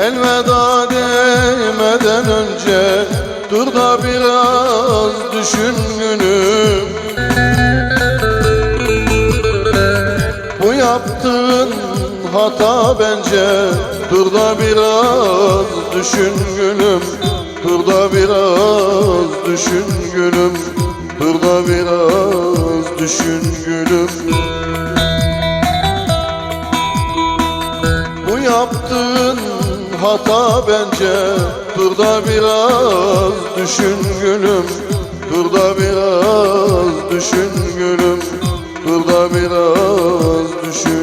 Elveda demeden önce Dur da biraz düşün günüm. Bu yaptığın hata bence Dur da biraz düşün gülüm. Dur da biraz düşün gülüm. Dur da biraz düşün gülüm. Hata bence. Dur da biraz düşün gülüm. Dur da biraz düşün gülüm. Dur da biraz düşün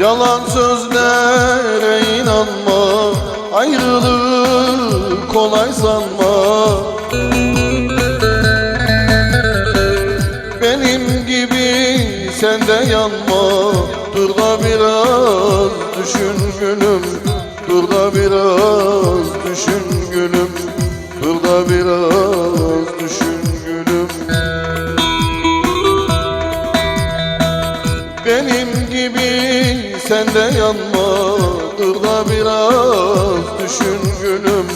Yalan sözlere inanma Ayrılığı kolay sanma. Benim gibi sen de yanma Dur da biraz düşün gülüm. Dur da biraz düşün gülüm Dur da biraz de yanma Dur da biraz düşün gülüm.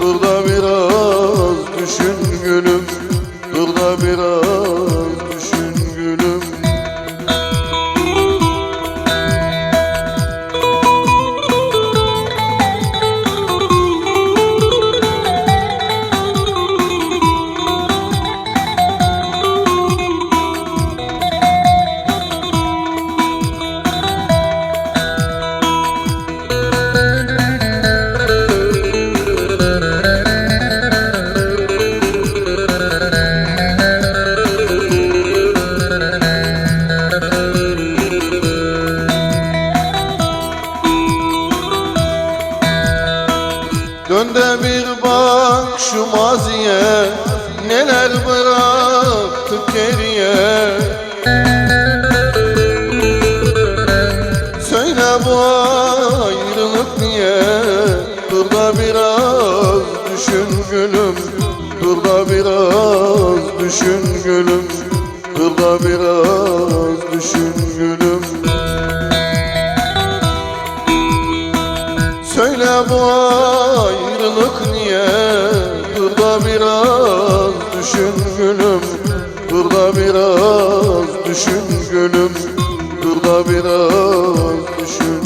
Dur da biraz düşün gülüm Dön de bir bak şu maziye Neler bıraktık geriye. Söyle bu ayrılık niye? Dur da biraz düşün gülüm Dur da biraz düşün gülüm. Dur da biraz düşün Dur biraz düşün gülüm. Dur biraz düşün gülüm. Dur biraz düşün